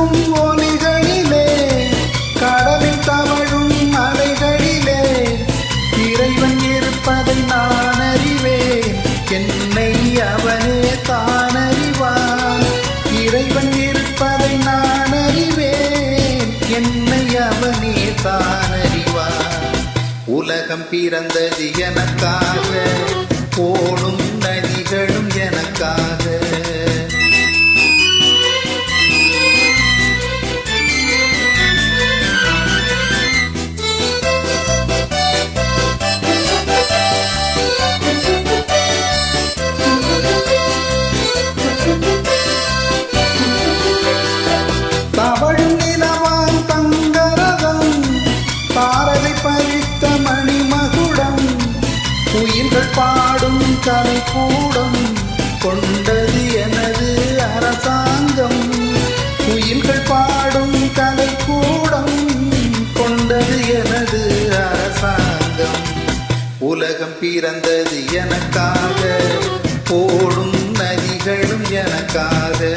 மிதக்கும் ஒலிகளிலே கடலில் தவழும் அலைகளிலே இறைவன் இருப்பதை நான் அறிவேன். என்னை அவனே தான் அறிவான். இறைவன் இருப்பதை நான் அறிவேன். என்னை அவனே தான் அறிவான். உலகம் பிறந்தது எனக்காக உயிர்கள் பாடும் கலைக்கூடம் கொண்டது எனது அரசாங்கம். உயிர்கள் பாடும் கலைக்கூடம் கொண்டது எனது அரசாங்கம். உலகம் பிறந்தது எனக்காக போடும் நதிகளும் எனக்காக.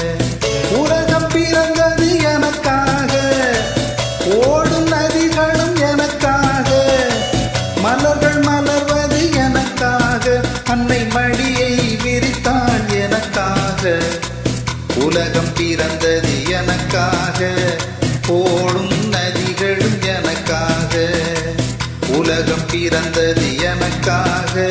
மடியை விரித்தான் எனக்காக. உலகம் பிறந்தது எனக்காக. போடும் நதிகளும் எனக்காக. உலகம் பிறந்தது எனக்காக.